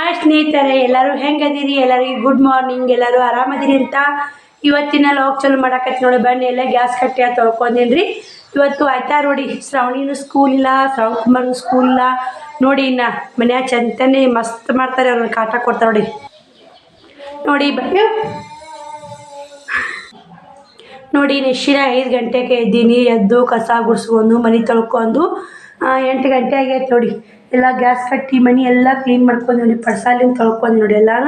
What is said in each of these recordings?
Hi ಸ್ನೇಹಿತರೆ, ಎಲ್ಲರೂ ಹೆಂಗದಿರಿ? ಎಲ್ಲರಿಗೂ ಗುಡ್ ಮಾರ್ನಿಂಗ್ ಎಲ್ಲರೂ ಆರಾಮದಿರಿ ಅಂತ ಇವತ್ತಿನ ಲೋಕ್ ಚಲೋ ಮಾಡಕತ್ತಿ ನೋಡಿ. ಬನ್ನಿ ಎಲ್ಲ ಗ್ಯಾಸ್ ಕಟ್ಟಿ ಅಂತ ರೀ ಇವತ್ತು ಆಯ್ತಾ ನೋಡಿ, ಶ್ರಾವಣಿನೂ ಸ್ಕೂಲ್ ಇಲ್ಲ, ಶ್ರಾವಣ್ ಕುಮಾರ್ನು ಸ್ಕೂಲ್ ಇಲ್ಲ. ನೋಡಿ ಇನ್ನ ಮನ್ಯಾಗ ಚಂತನೆ ಮಸ್ತ್ ಮಾಡ್ತಾರೆ, ಅವ್ರನ್ನ ಕಾಟ ಕೊಡ್ತಾರೆ ನೋಡಿ. ನೋಡಿ, ಬನ್ನಿ. ನೋಡಿ ನಿಶ್ಚಿನ ಐದು ಗಂಟೆಗೆ ಇದ್ದೀನಿ ಎದ್ದು ಕಸ ಗುಡಿಸ್ಕೊಂಡು, ಮನೆ ತೊಳ್ಕೊಂಡು. ಎಂಟು ಗಂಟೆ ಆಗೈತೆ ನೋಡಿ. ಎಲ್ಲ ಗ್ಯಾಸ್ ಕಟ್ಟಿ, ಮನೆ ಎಲ್ಲ ಕ್ಲೀನ್ ಮಾಡ್ಕೊಂಡು ನೋಡಿ ಪಡ್ಸಾಲಿಂದ ತೊಳ್ಕೊಂಡು ನೋಡಿ ಎಲ್ಲಾನ.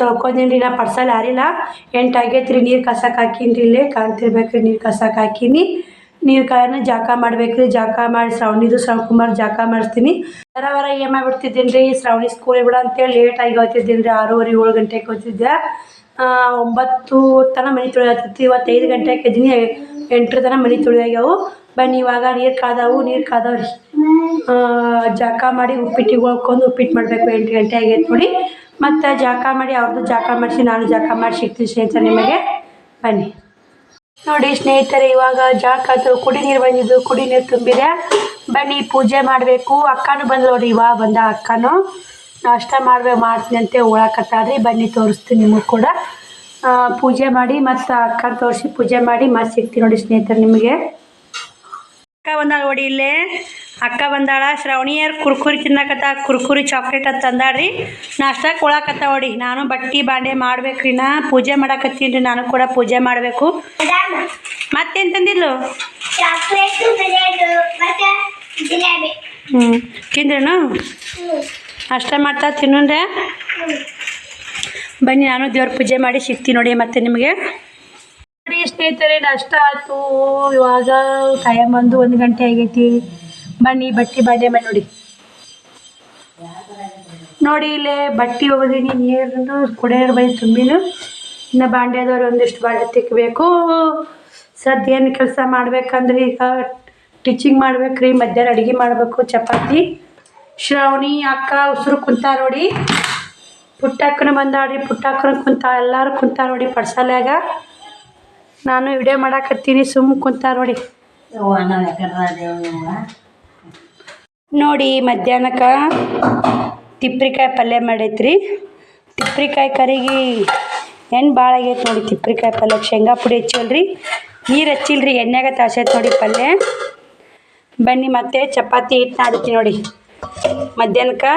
ತೊಳ್ಕೊಂಡೇನಿ ನಾ ಪರ್ಸಲ್ ಹಾರಿಲ್ಲ. ಎಂಟು ಆಗೈತೆ ರೀ, ನೀರು ಕಸಕ್ಕೆ ಹಾಕೀನಿ ರೀ ಇಲ್ಲೇ. ಕಾಣ್ತಿರ್ಬೇಕು ನೀರು ಕಸಕ್ಕೆ ಹಾಕೀನಿ. ನೀರು ಕಾಯನ್ನ ಜಾಕ ಮಾಡ್ಬೇಕು ರೀ, ಜಾಕ ಮಾಡಿ ಶ್ರಾವಣಿದು ಶ್ರಾವಣ್ ಕುಮಾರ್ ಜಾಕ ಮಾಡಿಸ್ತೀನಿ. ವಾರ ವಾರ ಮಾಡ್ಬಿಡ್ತಿದ್ದೀನಿ ರೀ, ಶ್ರಾವಣಿ ಸ್ಕೂಲಿಗೆ ಬಿಡ ಅಂತೇಳಿ ಲೇಟಾಗಿ ಹೋಗ್ತಿದ್ದೀನಿ ರೀ, ಆರೂವರೆ ಏಳು ಗಂಟೆಗೆ ಹೋಗ್ತಿದ್ದೆ. ಒಂಬತ್ತು ತನ ಮನೆ ತೊಳೆಯತ್ತಿತ್ತು. ಇವತ್ತೈದು ಗಂಟೆ ಎದ್ದೀನಿ ಎಂಟರ ತನಕ ಮನೆ ತೊಳೆಯಾಗ್ಯಾವು. ಬನ್ನಿ, ಇವಾಗ ನೀರು ಕಾದವು, ನೀರು ಕಾದವ್ರಿ. ಜಾಕ ಮಾಡಿ ಉಪ್ಪಿಟ್ಟಿಗೆ ಹೋಗ್ಕೊಂಡು ಉಪ್ಪಿಟ್ಟು ಮಾಡಬೇಕು. ಎಂಟು ಗಂಟೆ ಆಗೈತೆ ನೋಡಿ. ಮತ್ತು ಜಾಕ ಮಾಡಿ ಅವ್ರದ್ದು ಜಾಕ ಮಾಡಿಸಿ, ನಾನು ಜಾಕ ಮಾಡಿ ಸಿಗ್ತೀನಿ ಸ್ನೇಹಿತರೆ ನಿಮಗೆ. ಬನ್ನಿ. ನೋಡಿ ಸ್ನೇಹಿತರೆ, ಇವಾಗ ಜಾಕ ಕುಡಿ ನೀರು ಬಂದಿದ್ದು, ಕುಡಿ ನೀರು ತುಂಬಿದೆ. ಬನ್ನಿ, ಪೂಜೆ ಮಾಡಬೇಕು. ಅಕ್ಕನೂ ಬಂದು ನೋಡಿ ಇವಾಗ ಬಂದ ಅಕ್ಕನೂ. ನಾಷ್ಟ ಮಾಡ್ಬೇಕು ಮಾಡ್ತೀನಿ ಅಂತ ಓಳಾಕತ್ತಾಳ್ರಿ ಬನ್ನಿ ತೋರಿಸ್ತೀನಿ ನಿಮಗೆ ಕೂಡ. ಪೂಜೆ ಮಾಡಿ ಮತ್ತು ಅಕ್ಕ ತೋರಿಸಿ ಪೂಜೆ ಮಾಡಿ ಮತ್ತೆ ಸಿಗ್ತೀನಿ ನೋಡಿ ಸ್ನೇಹಿತರೆ ನಿಮಗೆ. ಅಕ್ಕ ಬಂದಾಳ ನೋಡಿ ಇಲ್ಲೇ. ಅಕ್ಕ ಬಂದಾಳ. ಶ್ರವಣಿಯರ್ ಕುರ್ಕುರಿ ತಿನ್ನಕತ್ತ ಕುರ್ಕುರಿ ಚಾಕ್ಲೇಟ್ ಅಂತ ತಂದಾಳ್ರಿ ನಾಷ್ಟಕ್ಕೆ ಕೊಳಕತ್ತ ನೋಡಿ ನಾನು ಬಟ್ಟಿ ಬಾಂಡೆ ಮಾಡ್ಬೇಕ್ರಿ ನಾ. ಪೂಜೆ ಮಾಡಕತ್ತೀನಿ ರೀ ನಾನು ಕೂಡ ಪೂಜೆ ಮಾಡಬೇಕು. ಮತ್ತೇನು ತಂದಿದ್ಲು? ಹ್ಞೂ ತಿಂದ್ರೇನು? ಅಷ್ಟ ಮಾಡ್ತಾ ತಿನ್ನೋಣ್ರೆ ಬನ್ನಿ, ನಾನು ದೇವ್ರ ಪೂಜೆ ಮಾಡಿ ಸಿಗ್ತೀನಿ ನೋಡಿ ಮತ್ತೆ ನಿಮಗೆ. ನೋಡಿ ಸ್ನೇಹಿತರೆ, ನಷ್ಟ ಆಯ್ತು. ಇವಾಗ ಟೈಮ್ ಬಂದು ಒಂದು ಗಂಟೆ ಆಗೈತಿ. ಬನ್ನಿ, ಬಟ್ಟೆ ಬಾಂಡೆ ಮಾಡಿ ನೋಡಿ. ನೋಡಿ ಇಲ್ಲೇ ಬಟ್ಟೆ ಹೋಗೋದೀನಿ ನೀರು ಕುಡಿಯೋರು ಬೈ ತುಂಬಿನು. ಇನ್ನು ಬಾಂಡ್ಯದವ್ರು ಒಂದಿಷ್ಟು ಬಾಂಡೆ ತಿಕ್ಕಬೇಕು ಸದ್ಯ ಏನು ಕೆಲಸ ಮಾಡ್ಬೇಕಂದ್ರೆ ಈಗ ಟೀಚಿಂಗ್ ಮಾಡ್ಬೇಕ್ರಿ, ಮಧ್ಯಾಹ್ನ ಅಡುಗೆ ಮಾಡಬೇಕು, ಚಪಾತಿ. ಶ್ರಾವಣಿ ಅಕ್ಕ ಉಸಿರು ಕುಂತಾರ ನೋಡಿ. ಪುಟ್ಟಕ್ಕನ ಬಂದಾಡ್ರಿ ಪುಟ್ಟಕ್ಕನ ಕುಂತ ಎಲ್ಲರೂ ಕುಂತಾರ ನೋಡಿ ಪಡ್ಸಲ್ಯಾಗ. ನಾನು ವಿಡಿಯೋ ಮಾಡಾಕತ್ತೀನಿ ಸುಮ್ಮ ಕುಂತಾರ ನೋಡಿ. ನೋಡಿ ಮಧ್ಯಾಹ್ನಕ್ಕೆ ತಿಪ್ರಿಕಾಯಿ ಪಲ್ಯ ಮಾಡೈತ್ರಿ. ತಿಪ್ರಿಕಾಯಿ ಕರಿಗಿ ಎಣ್ಣೆ ಭಾಳ ಆಗೈತೆ ನೋಡಿ ತಿಪ್ರಿಕಾಯಿ ಪಲ್ಯ. ಶೇಂಗಾ ಪುಡಿ ಹಚ್ಚಿಲ್ರಿ ನೀರು ಹಚ್ಚಿಲ್ರಿ ಎಣ್ಣೆಗೆ ತಾಸೈತೆ ನೋಡಿ ಪಲ್ಯ. ಬನ್ನಿ ಮತ್ತೆ ಚಪಾತಿ ಹಿಟ್ಟು ನಾಡ್ತೀನಿ ನೋಡಿ. ಮಧ್ಯಾಹ್ನಕ್ಕೆ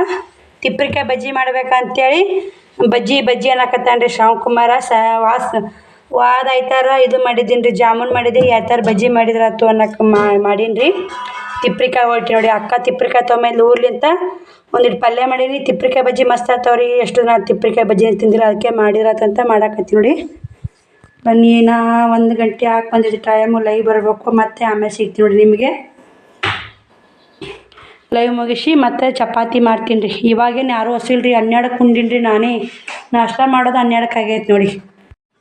ತಿಪ್ರಿಕಾಯಿ ಬಜ್ಜಿ ಮಾಡ್ಬೇಕಂತೇಳಿ. ಬಜ್ಜಿ ಬಜ್ಜಿ ಅನ್ನಕತ್ತಾನ ರೀ ಕುಮಾರ ಸ ವಾಸ್ ವಾದ ಐತಾರ, ಇದು ಮಾಡಿದ್ದೀನಿ ರೀ ಜಾಮೂನ್ ಮಾಡಿದೆ ಯಾವ ಥರ ಬಜ್ಜಿ ಮಾಡಿದ್ರೆ ಆತು ಅನ್ನಕ್ಕೆ ಮಾಡೀನಿ ರೀ ತಿಪ್ರಿಕಾಯಿ ಹೊಟ್ಟಿ ನೋಡಿ, ಅಕ್ಕ ತಿಪ್ರಿಕಾಯಿ ತೊಗೊಂಬಂದು ಊರ್ಲಿಂತ ಒಂದಿಟ್ಟು ಪಲ್ಯ ಮಾಡೀನಿ, ತಿಪ್ರಿಕಾಯಿ ಬಜ್ಜಿ ಮಸ್ತ್ ಆತಾವ್ರಿ, ಎಷ್ಟು ನಾನು ತಿಪ್ರಿಕಾಯಿ ಬಜ್ಜಿ ತಿಂದಿರ ಅದಕ್ಕೆ ಮಾಡಿರತ್ತಂತ ಮಾಡಾಕತ್ತಿ ನೋಡಿ. ಬನ್ನಿ ನಾ ಒಂದು ಗಂಟೆ ಹಾಕಿ ಬಂದಿದ್ದು ಟೈಮು ಲೈ ಬರಬೇಕು, ಮತ್ತೆ ಆಮೇಲೆ ಸಿಗ್ತೀನಿ ನೋಡಿ ನಿಮಗೆ. ಲೈವ್ ಮುಗಿಸಿ ಮತ್ತೆ ಚಪಾತಿ ಮಾಡ್ತೀನಿ ರೀ. ಇವಾಗೇನು ಯಾರೂ ಹಸಿಲ್ರಿ ಹನ್ನೆರಡಕ್ಕೆ ಉಂಡಿನಿ ರೀ ನಾನೇ. ನಾಷ್ಟ ಮಾಡೋದು ಹನ್ನೆರಡಕ್ಕೆ ಆಗೈತೆ ನೋಡಿ.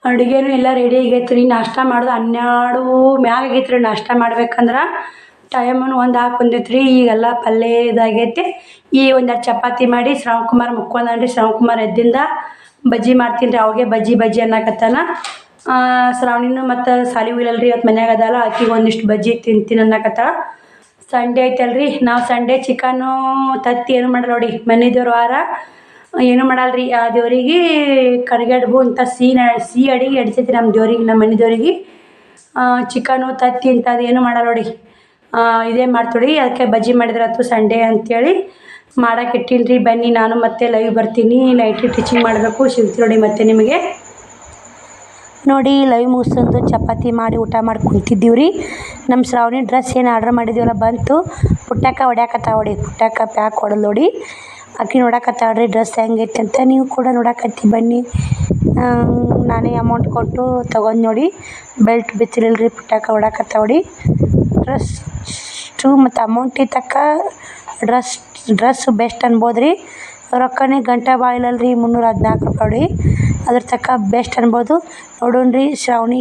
ಅಡುಗೆನೂ ಎಲ್ಲ ರೆಡಿ ಆಗೈತೆ ರೀ. ನಾಷ್ಟ ಮಾಡೋದು ಹನ್ನೆರಡು ಮ್ಯಾಗ ಆಗೈತೆ ರೀ ನಾಷ್ಟ ಮಾಡ್ಬೇಕಂದ್ರೆ. ಟೈಮನ್ನು ಒಂದು ಹಾಕಿ ಬಂದೈತೆ ರೀ ಈಗೆಲ್ಲ ಪಲ್ಯ ಇದಾಗೈತೆ. ಈ ಒಂದೆರಡು ಚಪಾತಿ ಮಾಡಿ ಶ್ರಾವಣ್ ಕುಮಾರ್ ಮುಕ್ಕೊಂಡಾನ ರೀ ಶ್ರಾವಣ್ ಕುಮಾರ್ ಎದ್ದಿಂದ ಬಜ್ಜಿ ಮಾಡ್ತೀನಿ ರೀ. ಅವಾಗೆ ಬಜ್ಜಿ ಬಜ್ಜಿ ಅನ್ನಕತ್ತಾನ ಶ್ರಾವಣಿನೂ ಮತ್ತು ಸಾಲಿ ಹೋಗಿಲ್ಲಲ್ಲ ರೀ ಇವತ್ತು ಮನ್ಯಾಗ ಅದಲ್ಲ ಆಕಿಗೆ ಒಂದಿಷ್ಟು ಬಜ್ಜಿ ತಿಂತೀನಿ ಅನ್ನಕತ್ತಾಳ. ಸಂಡೇ ಐತಲ್ರಿ? ನಾವು ಸಂಡೇ ಚಿಕನ್ನು ತತ್ತಿ ಏನು ಮಾಡಲ್ಲ ನೋಡಿ, ಮನೆ ದೇವ್ರ ವಾರ. ಏನು ಮಾಡಲ್ರಿ? ಆ ದೇವ್ರಿಗೆ ಕರಿಗಡ್ಬು ಇಂಥ ಸಿಹಿ ಸಿಹಿ ಅಡಿಗೆ ಎಡ್ಸೈತಿ ನಮ್ಮ ದೇವ್ರಿಗೆ ನಮ್ಮ ಮನೆ ದೇವ್ರಿಗೆ. ಚಿಕನು ತತ್ತಿ ಇಂಥದ್ದು ಏನು ಮಾಡಲ್ಲ ನೋಡಿ. ಇದೇ ಮಾಡ್ತೀವಿ ಅದಕ್ಕೆ ಬಜ್ಜಿ ಮಾಡಿದ್ರಾತು ಸಂಡೇ ಅಂಥೇಳಿ ಮಾಡೋಕೆ ರೀ ಬನ್ನಿ, ನಾನು ಮತ್ತೆ ಲೈವ್ ಬರ್ತೀನಿ. ನೈಟ್ ಟೀಚಿಂಗ್ ಮಾಡಬೇಕು. ಸಿಗ್ತೀನಿ ನೋಡಿ ಮತ್ತೆ ನಿಮಗೆ. ನೋಡಿ ಲೈವ್ ಮುಗಿಸೊಂದು ಚಪಾತಿ ಮಾಡಿ ಊಟ ಮಾಡಿ ಕುಂತಿದ್ದೀವಿ ರೀ ನಮ್ಮ ಶ್ರಾವಣಿ ಡ್ರೆಸ್ ಏನು ಆರ್ಡ್ರ್ ಮಾಡಿದ್ದೀವಲ್ಲ, ಬಂತು. ಪುಟ್ಟಕ್ಕ ಹೊಡ್ಯಾಕತ್ತಾವ ನೋಡಿ ಪುಟ್ಟಕ್ಕ ಪ್ಯಾಕ್ ಹೊಡೆದು ನೋಡಿ. ಆಕಿ ನೋಡಕತ್ತಾಳ್ರಿ ಡ್ರೆಸ್ ಹೆಂಗೈತೆ ಅಂತ. ನೀವು ಕೂಡ ನೋಡಕತ್ತಿ ಬನ್ನಿ. ನಾನೇ ಅಮೌಂಟ್ ಕೊಟ್ಟು ತೊಗೊಂಡು ನೋಡಿ. ಬೆಲ್ಟ್ ಬಿಚ್ಚಿರಲ್ರಿ ಪುಟ್ಟಕ್ಕ ಹೊಡಕತ್ತಾವ ಹೊಡಿ ಡ್ರೆಸ್ ಮತ್ತು ಅಮೌಂಟಿಗೆ ತಕ್ಕ ಡ್ರೆಸ್ ಡ್ರೆಸ್ ಬೆಸ್ಟ್ ಅನ್ಬೋದು ರೀ ರೊಕ್ಕನೇ ಗಂಟೆ ಬಾಯಿಲಲ್ಲ ರೀ ಮುನ್ನೂರ ಹದಿನಾಲ್ಕು ರೂಪಾಯಿ ಅದ್ರ ತಕ್ಕ ಬೆಸ್ಟ್ ಅನ್ಬೋದು. ನೋಡೋಣ ರೀ ಶ್ರಾವಣಿ.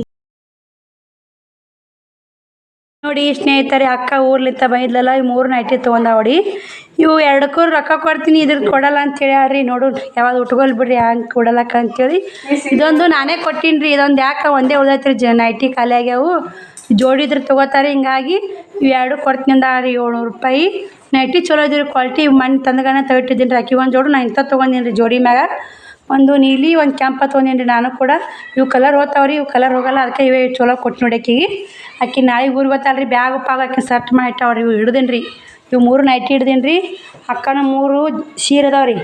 ನೋಡಿ ಸ್ನೇಹಿತರೆ, ಅಕ್ಕ ಊರ್ಲಿಂದ ಬೈದ್ಲಲ್ಲ ಈ ಮೂರು ನೈಟಿ ತೊಗೊಂಡಾವಡಿ ಇವು ಎರಡಕ್ಕೂ ರೊಕ್ಕ ಕೊಡ್ತೀನಿ ಇದ್ರ ಕೊಡಲ್ಲ ಅಂತ ಹೇಳ್ಯಾಳ್ರಿ ನೋಡೋಣ ಯಾವಾಗ ಉಟ್ಕೊಲ್ ಬಿಡ್ರಿ ಹಂಗೆ ಕೊಡಲಕ್ಕ ಅಂತೇಳಿ. ಇದೊಂದು ನಾನೇ ಕೊಟ್ಟೀನಿ ರೀ ಇದೊಂದು ಯಾಕೆ ಒಂದೇ ಉಳ್ದೈತ್ರಿ ಜ ನೈಟಿ ಖಾಲಿ ಆಗ್ಯಾವು. ಜೋಡಿದ್ರೆ ತೊಗೋತಾರೆ ಹಿಂಗಾಗಿ ಇವು ಎರಡು ಕೊಡ್ತೀನಿ ಅಂದ ರೀ ಏಳ್ನೂರು ರೂಪಾಯಿ. ನೈಟಿ ಚಲೋ ಇದ್ರಿ ಕ್ವಾಲಿಟಿ ಮಣ್ಣು ತಂದಗಾನ ತಗೊಟ್ಟಿದ್ದೀನಿ ರೀ. ಅಕ್ಕಿ ಒಂದು ಜೋಡು, ನಾ ಇಂಥ ತೊಗೊಂಡೀನಿ ರೀ ಜೋಡಿ ಮ್ಯಾಗ. ಒಂದು ನೀಲಿ, ಒಂದು ಕೆಂಪ ತೊಗೊಂಡೀನಿ ರೀ ನಾನು ಕೂಡ. ಇವು ಕಲರ್ ಹೋಗ್ತಾವ್ರಿ, ಇವು ಕಲರ್ ಹೋಗಲ್ಲ. ಅದಕ್ಕೆ ಇವೇ ಚಲೋ ಕೊಟ್ಟು ನೋಡಿ ಆಕಿಗೆ ಆಕಿ ನಾಳೆ ಊರು ಗೊತ್ತಲ್ಲ ರೀ ಬ್ಯಾಗ್ ಪಾಗ ಆಕಿ ಸರ್ಟ್ ಮಾಡಿ ಇಟ್ಟಾವ್ರಿ, ಇವು ಹಿಡ್ದೇನಿ ರೀ ಇವು ಮೂರು ನೈಟಿ ಹಿಡ್ದೀನಿ ರೀ ಅಕ್ಕನ ಮೂರು ಸೀರೆ ಅದಾವೆ ರೀ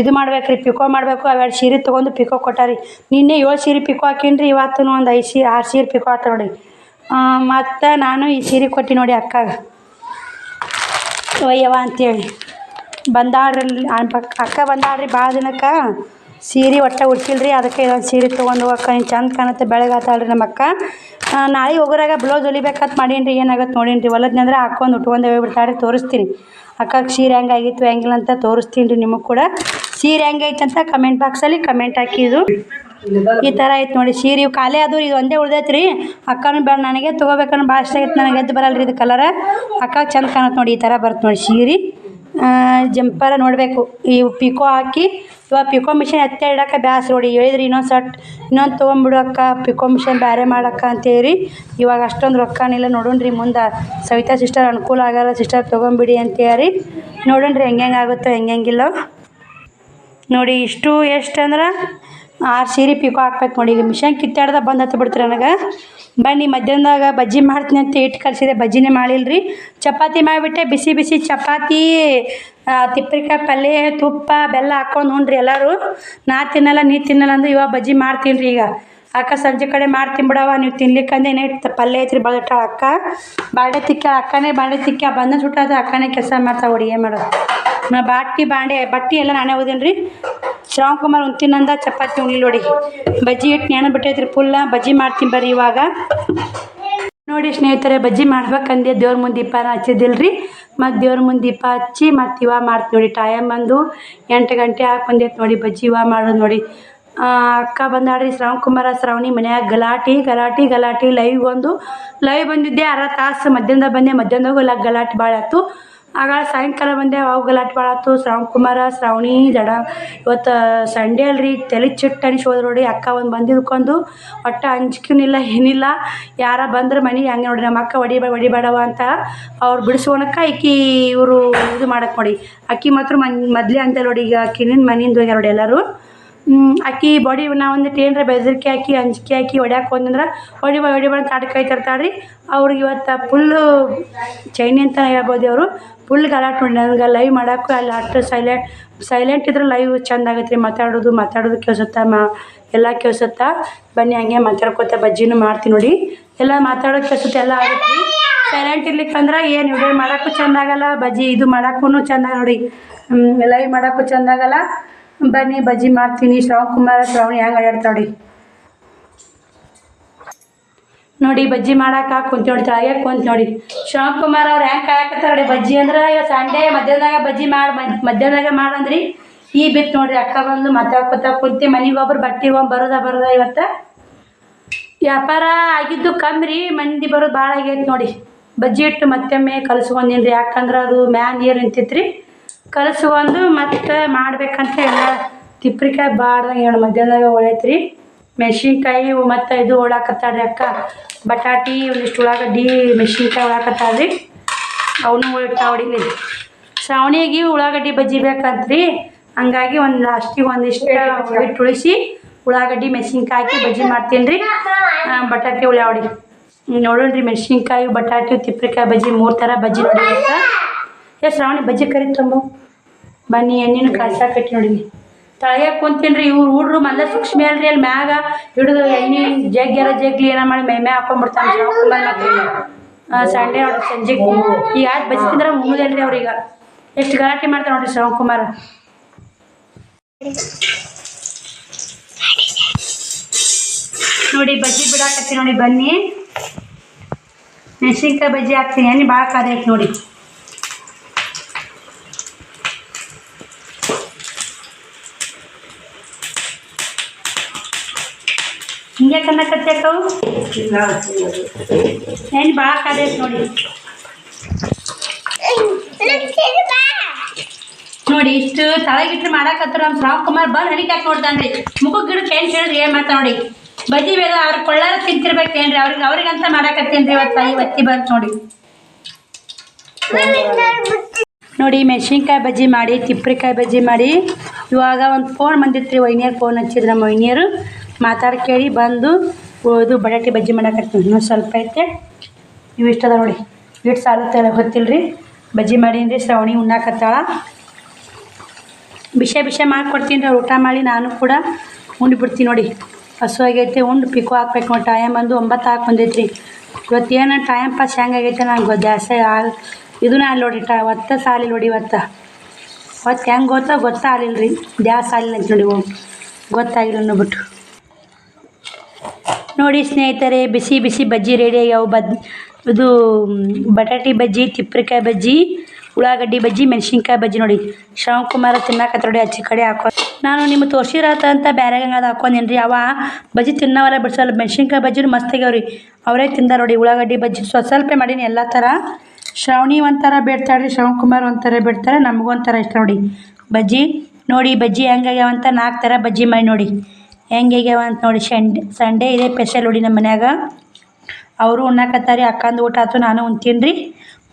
ಇದು ಮಾಡ್ಬೇಕು ರೀ ಪಿಕೋ ಮಾಡಬೇಕು. ಅವೆರಡು ಸೀರೆ ತೊಗೊಂಡು ಪಿಕೋ ಕೊಟ್ಟಾರಿ. ನಿನ್ನೆ ಏಳು ಸೀರೆ ಪಿಕೋ ಹಾಕೀನಿ ರೀ ಇವತ್ತು ಒಂದು ಐದು ಸೀರೆ ಆರು ಸೀರೆ ಪಿಕೋ ಆತ ನೋಡಿ. ಮತ್ತು ನಾನು ಈ ಸೀರೆ ಕೊಟ್ಟಿ ನೋಡಿ ಅಕ್ಕಾಗ. ಒಯ್ಯವ ಅಂತೇಳಿ. ಬಂದಾಡ್ರಿ ಅಕ್ಕ ಬಂದಾಡ್ರಿ ಭಾಳ ದಿನಕ್ಕೆ. ಸೀರೆ ಒಟ್ಟು ಉಡ್ಸಿಲ್ರಿ, ಅದಕ್ಕೆ ಇದೊಂದು ಸೀರೆ ತೊಗೊಂಡು ಹೋಗಕ್ಕ ಏನು ಚಂದ ಕಾಣುತ್ತೆ ಬೆಳಗಾತಾಳ್ರಿ ನಮ್ಮ ಅಕ್ಕ ನಾಳೆ ಹೋಗೋರಾಗ ಬ್ಲೌಸ್ ಹೊಲಿಬೇಕಂತ ಮಾಡೀನಿ ರೀ ಏನಾಗತ್ತೆ ನೋಡೀನಿ ರೀ ಹೊಲದ್ನಂದ್ರೆ ಹಾಕೊಂಡು ಉಟ್ಕೊಂಡು ಹೋಗ್ಬಿಡ್ತಾರೆ ತೋರಿಸ್ತೀನಿ. ಅಕ್ಕಗೆ ಸೀರೆ ಹೆಂಗಾಗಿತ್ತು ಹೆಂಗಿಲ್ಲ ಅಂತ ತೋರಿಸ್ತೀನಿ ರೀ ನಿಮಗೆ ಕೂಡ. ಸೀರೆ ಹೆಂಗೈತೆ ಅಂತ ಕಮೆಂಟ್ ಬಾಕ್ಸಲ್ಲಿ ಕಮೆಂಟ್ ಹಾಕಿದ್ದು ಈ ಥರ ಐತೆ ನೋಡಿ, ಸೀರೆ ಖಾಲಿ ಅದು ಇದು ಒಂದೇ ಉಳ್ದೈತೆ ರೀ. ಅಕ್ಕನೂ ಬೇಡ, ನನಗೆ ತೊಗೋಬೇಕನ್ನೋ ಭಾಳ ಇಷ್ಟ ಆಗೈತೆ, ನನಗೆ ಎದ್ದು ಬರಲ್ಲ ರೀ ಇದು ಕಲರ ಅಕ್ಕ ಚಂದ ಕಾಣುತ್ತೆ ನೋಡಿ, ಈ ಥರ ಬರುತ್ತೆ ನೋಡಿ ಸೀರೆ. ಜಂಪರ ನೋಡಬೇಕು ಈ ಪಿಕೋ ಹಾಕಿ ಇವಾಗ ಪಿಕೋ ಮಿಷನ್ ಎತ್ತೆ ಇಡಕ್ಕೆ ಬ್ಯಾಸ್ ನೋಡಿ, ಹೇಳಿದ್ರಿ ಇನ್ನೊಂದು ಸಟ್, ಇನ್ನೊಂದು ತೊಗೊಂಬಿಡು ಅಕ್ಕ ಪಿಕೋ ಮಿಷನ್ ಬೇರೆ ಮಾಡಕ್ಕ ಅಂತೇಳಿ. ಇವಾಗ ಅಷ್ಟೊಂದು ರೊಕ್ಕನಿಲ್ಲ, ನೋಡೋಣ್ರಿ ಮುಂದೆ, ಸವಿತಾ ಸಿಸ್ಟರ್ ಅನುಕೂಲ ಆಗಲ್ಲ ಸಿಸ್ಟರ್ ತೊಗೊಂಬಿಡಿ ಅಂತೇಳಿ. ನೋಡೋಣ್ರಿ, ಹೆಂಗೆ ಹೆಂಗೆ ಆಗುತ್ತೋ ಹೆಂಗೆಂಗಿಲ್ಲ ನೋಡಿ, ಇಷ್ಟು ಎಷ್ಟು ಅಂದ್ರೆ ಆರು ಸೀರೆ ಪಿಕೋ ಹಾಕ್ಬೇಕು ನೋಡಿ, ಈಗ ಮಿಷನ್ ಕಿತ್ತಾಡ್ದ ಬಂದು ಹತ್ತು ಬಿಡ್ತೀರಿ ನನಗೆ. ಬನ್ನಿ, ಮಧ್ಯಾಹ್ನದಾಗ ಬಜ್ಜಿ ಮಾಡ್ತೀನಿ ಅಂತ ಇಟ್ಟು ಕಲಿಸಿದೆ ಬಜ್ಜಿನೇ ಮಾಡಿಲ್ರಿ. ಚಪಾತಿ ಮಾಡಿಬಿಟ್ಟೆ, ಬಿಸಿ ಬಿಸಿ ಚಪಾತಿ ತಿಪ್ಪರಿಕಾಯಿ ಪಲ್ಯ, ತುಪ್ಪ, ಬೆಲ್ಲ ಹಾಕ್ಕೊಂಡು ಉಣ್ರಿ ಎಲ್ಲರೂ. ನಾ ತಿನ್ನಲ್ಲ, ನೀ ತಿನ್ನಲ್ಲ ಅಂದ್ರೆ ಇವಾಗ ಬಜ್ಜಿ ಮಾಡ್ತೀನಿ ಈಗ. ಅಕ್ಕ ಸಂಜೆ ಕಡೆ ಮಾಡ್ತೀನಿ ಬಿಡವ ನೀವು ತಿನ್ಲಿಕ್ಕಂದೇನೆ ಇಟ್ಟು ಪಲ್ಯ ಐತ್ರಿ ಬಳಟ ಅಕ್ಕ. ಬಾಂಡೆ ತಿಕ್ಕ ಅಕ್ಕನೇ, ಬಾಂಡೆ ತಿಕ್ಕ ಬಂದ ಸುಟ್ಟಾದ ಅಕ್ಕನೇ ಕೆಲಸ ಮಾಡ್ತಾವ ಏನು ಮಾಡೋದು. ನಾ ಬಾಂಡೆ, ಬಟ್ಟಿ ಎಲ್ಲ ನಾನೇ ಓದಿನಿ ರೀ ಶ್ರಾವಣ್ ಕುಮಾರ್ ಉಂತಿನಂದ ಚಪಾತಿ ಉಣ್ಲಿ ನೋಡಿ ಬಜ್ಜಿ ಇಟ್ಟು ನೆನೆ ಬಿಟ್ಟೈತ್ರಿ ಫುಲ್ಲ ಬಜ್ಜಿ ಮಾಡ್ತೀನಿ ಬರ್ರಿ ಇವಾಗ. ನೋಡಿ ಸ್ನೇಹಿತರೆ, ಬಜ್ಜಿ ಮಾಡ್ಬೇಕಂದೆ ದೇವ್ರ ಮುಂದೆ ದೀಪ ಹಚ್ಚಿದ್ದಿಲ್ರಿ? ಮತ್ತು ದೇವ್ರ ಮುಂದೆ ದೀಪ ಹಚ್ಚಿ ಮತ್ತು ಇವಾಗ ಮಾಡ್ತೀನಿ ನೋಡಿ. ಟೈಮ್ ಬಂದು ಎಂಟು ಗಂಟೆ ಹಾಕಿ ಬಂದೈತೆ ನೋಡಿ ಬಜ್ಜಿ ಇವಾಗ ಮಾಡೋದು ನೋಡಿ. ಅಕ್ಕ ಬಂದಾಡ್ರಿ ಶ್ರಾವಣ್ ಕುಮಾರ ಶ್ರಾವಣಿ ಮನ್ಯಾಗ ಗಲಾಟಿ ಗಲಾಟಿ ಗಲಾಟಿ. ಲೈವ್ ಒಂದು ಲೈವ್ ಬಂದಿದ್ದೆ ಅರ ತಾಸು. ಮಧ್ಯಾಹ್ನದಾಗ ಬಂದೆ, ಮಧ್ಯಾಹ್ನದಾಗ ಗಲಾಟೆ ಭಾಳ ಆಯ್ತು. ಆಗ ಸಾಯಂಕಾಲ ಬಂದೆ ಅವು ಗಲಾಟೆ ಆಯ್ತು ಶ್ರಾವಣ್ ಕುಮಾರ, ಶ್ರಾವಣಿ, ಜಡ, ಇವತ್ತು ಸಂಡೇ ಅಲ್ರಿ, ತಲೆ ಚಿಟ್ಟು ಅನಿಸೋದು ನೋಡಿ, ಅಕ್ಕ ಒಂದು ಬಂದಿದ್ಕೊಂಡು ಒಟ್ಟು ಅಂಜಿಕೆನಿಲ್ಲ, ಏನಿಲ್ಲ. ಯಾರ ಬಂದ್ರೆ ಮನೆಗೆ ಹಂಗೆ ನೋಡಿ ನಮ್ಮ ಅಕ್ಕ ಹೊಡಿಬೇಡ ಹೊಡಿಬೇಡವ ಅಂತ ಅವ್ರು ಬಿಡಿಸ್ಕೊಳಕ್ಕೆ ಆಕಿ ಇವರು ಇದು ಮಾಡಕ್ಕೆ ನೋಡಿ. ಅಕ್ಕಿ ಮಾತ್ರ ಮನ್, ಮೊದಲೇ ಅಂತ ನೋಡಿ, ಈಗ ಅಕ್ಕಿನಿಂದ ಮನೆಯಿಂದ ಹೋಗ್ಯಾರ ನೋಡಿ ಎಲ್ಲರೂ. ಅಕ್ಕಿ ಬಾಡಿ ನಾ ಒಂದಿಟ್ಟು ಏನರ ಬೆದರಿಕೆ ಹಾಕಿ, ಅಂಜಿಕೆ ಹಾಕಿ ಹೊಡ್ಯಾಕೆ ಹೋದಂದ್ರೆ ಆಟ ಕಾಯ್ತಿರ್ತಾಳೆ ರೀ ಅವ್ರಿಗೆ ಇವತ್ತು ಫುಲ್ಲು ಚೈನಿ ಅಂತ ಹೇಳ್ಬೋದು ಅವರು ಫುಲ್ ಗಲಾಟೆ ನೋಡಿ ನನಗೆ ಲೈವ್ ಮಾಡೋಕ್ಕೂ ಅಲ್ಲಿ ಅಷ್ಟು ಸೈಲೆಂಟ್ ಸೈಲೆಂಟ್ ಇದ್ರೆ ಲೈವ್ ಚಂದ ಆಗತ್ತೆ. ರೀ ಮಾತಾಡೋದು ಮಾತಾಡೋದು ಕೇಳಿಸುತ್ತಾ? ಮಾ, ಎಲ್ಲ ಕೇಳಿಸುತ್ತಾ? ಬನ್ನಿ, ಹಂಗೆ ಮಾತಾಡ್ಕೊತ ಬಜ್ಜಿನೂ ಮಾಡ್ತೀನಿ ನೋಡಿ. ಎಲ್ಲ ಮಾತಾಡೋದು ಕೇಳಿಸುತ್ತೆ, ಎಲ್ಲ ಆಗುತ್ತೆ. ರೀ ಸೈಲೆಂಟ್ ಇರ್ಲಿಕ್ಕಂದ್ರೆ ಏನು ವಿಡಿಯೋ ಮಾಡೋಕ್ಕೂ ಚಂದ ಆಗಲ್ಲ. ಬಜ್ಜಿ ಇದು ಮಾಡೋಕ್ಕೂ ಚೆಂದ ನೋಡಿ. ಲೈವ್ ಮಾಡೋಕ್ಕೂ ಚಂದ ಬನ್ನಿ, ಬಜ್ಜಿ ಮಾಡ್ತೀನಿ. ಶ್ರವಣ್ ಕುಮಾರ, ಶ್ರವಣ್ ಹೆಂಗೆ ನೋಡಿ. ಬಜ್ಜಿ ಮಾಡಕ್ಕೆ ಕುಂತ ನೋಡಿ ತಳಗೆ ಕುಂತ ನೋಡಿ. ಶಿವಕುಮಾರ್ ಕುಮಾರ್ ಅವ್ರು ಹೆಂಗೆ ಕಾಯಕತ್ತಾರ ನೋಡಿ ಬಜ್ಜಿ ಅಂದ್ರೆ ಇವತ್ತು ಸಂಡೆ ಮಧ್ಯಾಹ್ನದಾಗ ಬಜ್ಜಿ ಮಾಡಿ ಮಧ್ಯಾಹ್ನದಾಗ ಮಾಡಂದ್ರಿ. ಈ ಬಿತ್ತು ನೋಡ್ರಿ, ಅಕ್ಕ ಬಂದು ಮಾತಾಡ್ಕೊತ ಕುಂತಿ, ಮನೆಗೆ ಒಬ್ರು ಬಟ್ಟೆ ಹೋಗಿ ಬರೋದ ಬರೋದ ಇವತ್ತು? ವ್ಯಾಪಾರ ಆಗಿದ್ದು ಕಮ್ಮಿ ರೀ ಮಂದಿ ಬರೋದು ಭಾಳ ಆಗೈತೆ ನೋಡಿ. ಬಜ್ಜಿ ಇಟ್ಟು ಮತ್ತೊಮ್ಮೆ ಕಲಸ್ಕೊಂಡೀನಿ ರೀ ಯಾಕಂದ್ರೆ ಅದು ಮ್ಯಾ ನೀರು ನಿಂತಿತ್ತು ರೀ ಕಲಸ್ಕೊಂಡು ಮತ್ತೆ ಮಾಡ್ಬೇಕಂತ ಎಲ್ಲ ತಿಪ್ರಿಕಾಯಿ ಬಾಡ್ದಂಗೆ ಹೇಳಿ ಮಧ್ಯಾಹ್ನದಾಗ ಒಳೈತ್ರಿ ಮೆಣಸಿನ್ಕಾಯಿ ಮತ್ತು ಇದು ಹೊಳಾಕತ್ತಾಳ್ರಿ ಅಕ್ಕ. ಬಟಾಟಿ ಒಂದಿಷ್ಟು ಉಳ್ಳಾಗಡ್ಡಿ ಮೆಣಸಿನ್ಕಾಯಿ ಹೊಳಾಕತ್ತಾಳ್ರಿ ಅವನು ಉಳ್ತಾ ಹೊಡಿಲಿ ಶ್ರಾವಣಿಗೆ ಉಳ್ಳಾಗಡ್ಡಿ ಬಜ್ಜಿ ಬೇಕಂತ್ರಿ. ಹಂಗಾಗಿ ಒಂದು ಲಾಸ್ಟಿಗೆ ಒಂದಿಷ್ಟು ಹಿಟ್ಟು ಉಳಿಸಿ ಉಳ್ಳಾಗಡ್ಡಿ ಮೆಣಸಿನ್ಕಾಯಿ ಹಾಕಿ ಬಜ್ಜಿ ಮಾಡ್ತೀನಿ ರೀ ಬಟಾಟಿ ಉಳ್ಳಾಗಡ್ಡಿ ನೋಡೋಣ ರೀ ಮೆಣಸಿನ್ಕಾಯಿ, ಬಟಾಟಿ ತಿಪ್ಪಿಕಾಯಿ ಬಜ್ಜಿ ಮೂರು ಥರ ಬಜ್ಜಿ ನೋಡಿ. ಏ, ಶ್ರಾವಣಿ ಬಜ್ಜಿ ಕರಿ ತಂಬು ಬನ್ನಿ ಎಣ್ಣೆನು ಕಟ್ಟಿ ನೋಡಿ ತಳಗೆ ಕುಂತೀನಿ ರೀ ಇವ್ರು ಹುಡ್ರು ಮೊದಲ ಸೂಕ್ಷ್ಮ ಅಲ್ರಿ ಅಲ್ಲಿ ಮ್ಯಾಗ. ಹಿಡಿದು ಎಣ್ಣೆ ಜಗ್ಗ್ಯಾರ ಜಗ್ಲಿ ಏನೋ ಮಾಡಿ ಮೈ ಮ್ಯಾಗ ಹಾಕೊಂಡ್ಬಿಡ್ತಾನೆ ಸಂಡೇ ನೋಡ್ರಿ ಸಂಜೆಗೆ ಈಗ ಆಯ್ತು ಬಜ್ಜಿ ತಿಂದ್ರೆ ಮುಗಿದಲ್ರಿ ಅವ್ರೀಗ ಎಷ್ಟು ಗಲಾಟೆ ಮಾಡ್ತಾರೆ ನೋಡ್ರಿ ಶ್ರವಣ್ ಕುಮಾರ್. ನೋಡಿ, ಬಜ್ಜಿ ಬಿಡಾಕತ್ತಿ ನೋಡಿ, ಬನ್ನಿ. ಮೆಣಸಿನ್ಕಾಯಿ ಬಜ್ಜಿ ಹಾಕ್ತೀನಿ, ಎಣ್ಣೆ ಭಾಳ ಕಾದೈತೆ ನೋಡಿ. ಹಿಂಗೆ ಕನ್ನಕತ್ತೇಕವು ಏನು ಭಾಳ ಕಾದೈತೆ ನೋಡಿ. ನೋಡಿ, ಇಷ್ಟು ತಳಗಿಟ್ರೆ ಮಾಡಾಕತ್ತಾರ ನಮ್ಮ ಶ್ರಾವ್ ಕುಮಾರ್ ಬಂದು ಹಣಿಕೆ ಹಾಕಿ ನೋಡ್ತಾನ್ರಿ. ಮುಖ ಗಿಡಕ್ಕೆ ಏನು ಕೇಳಿದ್ರಿ, ಏನು ಮಾಡ್ತಾ ನೋಡಿ. ಬಜ್ಜಿ ಬೇಗ ಅವ್ರ ಕೊಳ್ಳಾರ ತಿಂತಿರ್ಬೇಕೇನ್ರಿ, ಅವ್ರಿಗೆ ಅವ್ರಿಗಂತ ಮಾಡಾಕತ್ತೇನ್ರಿ ಇವತ್ತು ಇವತ್ತಿ ಬಂತು ನೋಡಿ. ನೋಡಿ, ಮೆಣಸಿನ್ಕಾಯಿ ಬಜ್ಜಿ ಮಾಡಿ, ತಿಪ್ರಿಕಾಯಿ ಬಜ್ಜಿ ಮಾಡಿ. ಇವಾಗ ಒಂದು ಫೋನ್ ಬಂದಿತ್ತು ರೀ ವೈನಿಯರ್ ಫೋನ್ ಹಚ್ಚಿದ್ರು ನಮ್ಮ ವೈನಿಯರು. ಮಾತಾಡಿ ಕೇಳಿ ಬಂದು ಓದು ಬಟಾಟೆ ಬಜ್ಜಿ ಮಾಡಕತ್ತೀನಿ ಇನ್ನೊಂದು ಸ್ವಲ್ಪ ಐತೆ. ಇವು ಇಷ್ಟದ ನೋಡಿ. ಇಟ್ಟು ಸಾಲುತ್ತಲ್ಲ ಗೊತ್ತಿಲ್ಲ ರೀ ಬಜ್ಜಿ ಮಾಡೀನಿ ಶ್ರವಣಿ ಉಣ್ಣಾಕತ್ತಾಳ. ಬಿಸಿ ಬಿಷೆ ಮಾಡಿಕೊಡ್ತೀನಿ ರೀ ಊಟ ಮಾಡಿ ನಾನು ಕೂಡ ಉಂಡ್ಬಿಡ್ತೀನಿ ನೋಡಿ. ಹಸು ಆಗೈತೆ, ಉಂಡು ಪಿಕು ಹಾಕ್ಬೇಕು ನೋಡಿ. ಟೈಮ್ ಬಂದು ಒಂಬತ್ತು ಹಾಕಿ ಬಂದೈತೆ ರೀ ಏನು ಟೈಮ್ ಪಾಸ್ ಹೆಂಗಾಗೈತೆ ನಂಗೆ ಜಾಸ್ತಿ ಆ ಇದನ್ನ ಅಲ್ಲಿ ನೋಡಿ. ಟ ಒತ್ತ ಸಾಲಿಲ್ಲ ನೋಡಿ ಇವತ್ತು. ಅವತ್ತು ಹೆಂಗೆ ಗೊತ್ತೋ ಗೊತ್ತಾಗಲಿಲ್ಲ ರೀ ದ್ಯಾ ಆಗಿಲ್ಲ ಅಂತ ನೋಡಿ ಗೊತ್ತಾಗಿಲ್ಲ ಅನ್ನೋಬಿಟ್ಟು. ನೋಡಿ ಸ್ನೇಹಿತರೆ, ಬಿಸಿ ಬಿಸಿ ಬಜ್ಜಿ ರೆಡಿ ಆಗ್ಯಾವ ಬದ್, ಇದು, ಬಟಾಟಿ ಬಜ್ಜಿ ತಿಪ್ರಿಕಾಯಿ ಬಜ್ಜಿ, ಉಳ್ಳಾಗಡ್ಡಿ ಬಜ್ಜಿ, ಮೆಣಸಿನ್ಕಾಯಿ ಬಜ್ಜಿ ನೋಡಿ. ಶ್ರವಣಕುಮಾರ ತಿನ್ನಕತ್ತ ನೋಡಿ ಹಚ್ಚಿ ಕಡೆ ಹಾಕೋ ನಾನು ನಿಮ್ಗೆ ತೋರ್ಸಿರತ್ತ ಅಂತ ಬೇರೆ ಅದು ಹಾಕೊಂಡೇನು ರೀ ಅವ ಬಜ್ಜಿ ತಿನ್ನವಲ್ಲ ಬಿಡ್ಸಲ್ಲ ಮೆಣಸಿನ್ಕಾಯಿ ಬಜ್ಜಿನೂ ಮಸ್ತ್ ರೀ ಅವರೇ ತಿಂದ ನೋಡಿ, ಉಳ್ಳಾಗಡ್ಡಿ ಬಜ್ಜಿ ಸ್ವ ಸ್ವಲ್ಪ ಮಾಡೀನಿ ಎಲ್ಲ ಥರ ಶ್ರಾವಣಿ ಒಂಥರ ಬೇಡ್ತಾಳೆ ರೀ ಶ್ರವಣಕುಮಾರ್ ಒಂಥರ ಬೇಡ್ತಾರೆ ಒಂಥರ ಇಷ್ಟ ನೋಡಿ. ಬಜ್ಜಿ ನೋಡಿ, ಬಜ್ಜಿ ಹೆಂಗಾಗ್ಯಾವಂತ ನಾಲ್ಕು ಥರ ಬಜ್ಜಿ ಮಾಡಿ ನೋಡಿ. ಹೆಂಗಾಗ್ಯಾವ ಅಂತ ನೋಡಿ ಸಂಡೆ ಸಂಡೇ ಇದೆ ಸ್ಪೆಷಲ್ ನೋಡಿ ನಮ್ಮ ಮನ್ಯಾಗ. ಅವರು ಉಣ್ಣಾಕತ್ತಾರೆ ಅಕ್ಕಂದು ಊಟ ಆಯ್ತು ನಾನು ಉಣ್ತೀನಿ ರೀ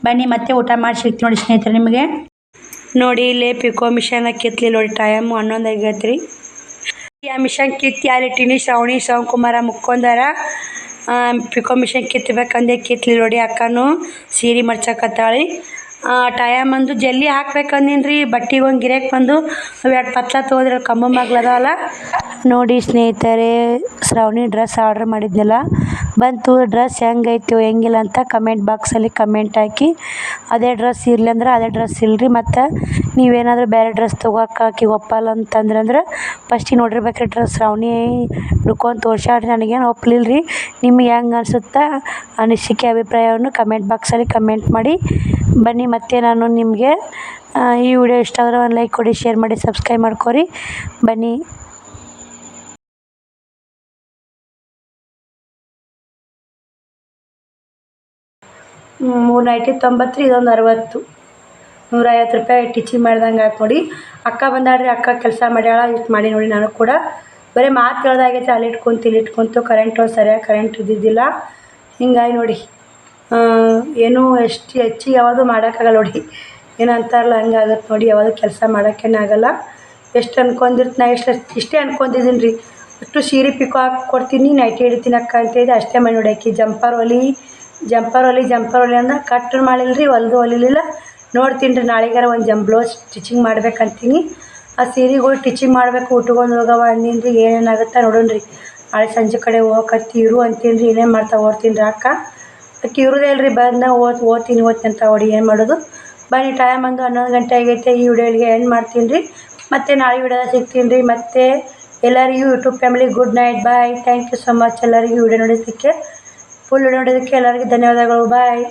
ಬನ್ನಿ, ಮತ್ತೆ ಊಟ ಮಾಡಿ ನೋಡಿ ಸ್ನೇಹಿತರೆ ನಿಮಗೆ. ನೋಡಿ, ಇಲ್ಲೇ ಪಿಕೋ ಮಿಷನ್ ಕಿತ್ಲಿ ನೋಡಿ ಟೈಮು ಹನ್ನೊಂದು ಆಗೈತೆ ರೀ ಆ ಮಿಷನ್ ಕಿತ್ತಿ ಯಾರಿಟ್ಟಿನಿ ಶ್ರವಣಿ ಶಿವಕುಮಾರ ಮುಕ್ಕೊಂಡಾರ ಪಿಕೋ ಮಿಷನ್ ಕಿತ್ತಬೇಕಂದೆ ಕಿತ್ಲಿ ನೋಡಿ ಅಕ್ಕನು. ಸೀರೆ ಮಡ್ಚಕತ್ತಾಳಿ ಟೈಮ್ ಅಂದು ಜಲ್ಲಿ ಹಾಕ್ಬೇಕಂದಿನಿ ರೀ ಬಟ್ಟಿಗೆ ಒಂದು ಗಿರಾಕ್ ಬಂದು ಎರಡು ಪತ್ಲ ತೊಗೊಂಡ್ರೆ ಕಂಬ ಮಗ್ಲದಲ್ಲ ನೋಡಿ ಸ್ನೇಹಿತರೆ, ಶ್ರಾವಣಿ ಡ್ರೆಸ್ ಆರ್ಡ್ರ್ ಮಾಡಿದ್ನಲ್ಲ? ಬಂತು ಡ್ರೆಸ್ ಹೆಂಗೈತು, ಹೆಂಗಿಲ್ಲ ಅಂತ ಕಮೆಂಟ್ ಬಾಕ್ಸಲ್ಲಿ ಕಮೆಂಟ್ ಹಾಕಿ, ಅದೇ ಡ್ರೆಸ್ ಇರಲಿ ಅಂದ್ರೆ ಅದೇ ಡ್ರೆಸ್ ಇಲ್ಲರಿ ಮತ್ತು ನೀವೇನಾದರೂ ಬೇರೆ ಡ್ರೆಸ್ ತೊಗೋಕೆ ಆಕಿ ಒಪ್ಪಲ್ಲ ಅಂತಂದ್ರೆ ಅಂದ್ರೆ ಫಸ್ಟಿಗೆ ನೋಡಿರ್ಬೇಕ್ರಿ ಡ್ರೆಸ್ ಶ್ರಾವಣಿ ಹುಡ್ಕೊಂಡು ತೋರ್ಸಾಡ್ರಿ ನನಗೇನು ಒಪ್ಪಲಿಲ್ಲ ರೀ ನಿಮ್ಗೆ ಹೆಂಗೆ ಅನಿಸುತ್ತಾ ಅನಿಸಿಕೆ ಅಭಿಪ್ರಾಯವನ್ನು ಕಮೆಂಟ್ ಬಾಕ್ಸಲ್ಲಿ ಕಮೆಂಟ್ ಮಾಡಿ. ಬನ್ನಿ ಮತ್ತೆ ನಾನು ನಿಮಗೆ ಈ ವಿಡಿಯೋ ಇಷ್ಟ ಆದರೆ ಒಂದು ಲೈಕ್ ಕೊಡಿ ಶೇರ್ ಮಾಡಿ ಸಬ್ಸ್ಕ್ರೈಬ್ ಮಾಡ್ಕೊರಿ. ಬನ್ನಿ. ಮೂರು ನೈಟಿ ತೊಂಬತ್ತು ರೀ ಇದೊಂದು ಅರವತ್ತು ನೂರೈವತ್ತು ರೂಪಾಯಿ ಟೀಚಿಂಗ್ ಮಾಡ್ದಂಗೆ ಆಯ್ತು ನೋಡಿ. ಅಕ್ಕ ಬಂದಾಳ್ರಿ, ಅಕ್ಕ ಕೆಲಸ ಮಾಡ್ಯಾಳ, ಇಷ್ಟು ಮಾಡಿ ನೋಡಿ ನಾನು ಕೂಡ. ಬರೀ ಮಾತು ಕೇಳ್ದಾಗೈತೆ ಅಲ್ಲಿ ಇಟ್ಕೊಂತು, ಇಲ್ಲಿ ಇಟ್ಕೊಂತು ಕರೆಂಟು ಸರಿಯಾಗಿ ಕರೆಂಟ್ ಇದ್ದಿದ್ದಿಲ್ಲ. ಹಿಂಗಾಗಿ ನೋಡಿ ಏನೂ ಎಷ್ಟು ಹೆಚ್ಚಿಗೆ ಯಾವುದು ಮಾಡೋಕ್ಕಾಗಲ್ಲ ನೋಡಿ. ಏನು ಅಂತಾರಲ್ಲ ಹಂಗಾಗತ್ತೆ ನೋಡಿ, ಯಾವುದು ಕೆಲಸ ಮಾಡೋಕ್ಕೇನೆ ಆಗೋಲ್ಲ. ಎಷ್ಟು ಅನ್ಕೊಂಡಿರ್ತ ನಾ, ಎಷ್ಟು ಇಷ್ಟೇ ಅನ್ಕೊಂಡಿದ್ದೀನಿ ರೀ ಅಷ್ಟು ಸೀರೆ ಪಿಕೋ ಹಾಕಿ ಕೊಡ್ತೀನಿ ನೈಟಿ ಹಿಡಿತೀನಿ ಅಕ್ಕ ಅಂತೇಳಿ ಅಷ್ಟೇ ಮಾಡಿ ನೋಡಿ ಆಕೆ ಜಂಪರ್ ಹೊಲಿ ಜಂಪರ್ ಹೊಲಿ ಜಂಪರ್ ಹೊಲಿ ಅಂದ್ರೆ ಕಟ್ ಮಾಡಿಲ್ಲ ರೀ ಹೊಲ್ದು ಹೊಲಿಲಿಲ್ಲ ನೋಡ್ತೀನಿ ರೀ, ನಾಳೆಗಾರ ಒಂದು ಜಂಪ್ ಬ್ಲೌಸ್ ಸ್ಟಿಚಿಂಗ್ ಮಾಡ್ಬೇಕಂತೀನಿ. ಆ ಸೀರೆಗಳು ಸ್ಟಿಚಿಂಗ್ ಮಾಡಬೇಕು, ಉಟ್ಕೊಂಡು ಹೋಗವ ಅಣ್ಣಿನ ರೀ ಏನೇನಾಗುತ್ತೆ ನೋಡೋಣ ರೀ. ನಾಳೆ ಸಂಜೆ ಕಡೆ ಹೋಗಕತ್ತಿ ಇರು ಅಂತೀನಿ ರೀ, ಏನೇನು ಮಾಡ್ತಾ ಓಡ್ತೀನಿ ರೀ ಅಕ್ಕ. ಅಕ್ಕಿ ಇರೋದೇ ಇಲ್ರಿ, ಬಂದ ಓದ್, ಓದ್ತೀನಿ ಓದ್ತೀನಿ ಅಂತ ಹೊಡಿ ಏನು ಮಾಡೋದು. ಬನ್ನಿ ಟೈಮ್ ಒಂದು ಹನ್ನೊಂದು ಗಂಟೆ ಆಗೈತೆ, ಈ ವಿಡಿಯೋಗೆ ಏನು ಮಾಡ್ತೀನಿ ರೀ. ಮತ್ತು ನಾಳೆ ವಿಡಿಯೋದಾಗ ಸಿಗ್ತೀನಿ ರೀ, ಮತ್ತು ಎಲ್ಲರಿಗೂ YouTube family good night bye thank you so much ಎಲ್ಲರಿಗೂ ವಿಡಿಯೋ ನೋಡೋದಕ್ಕೆ ಫುಲ್ ನೋಡೋದಕ್ಕೆ ಎಲ್ಲರಿಗೂ ಧನ್ಯವಾದಗಳು. ಬಾಯ್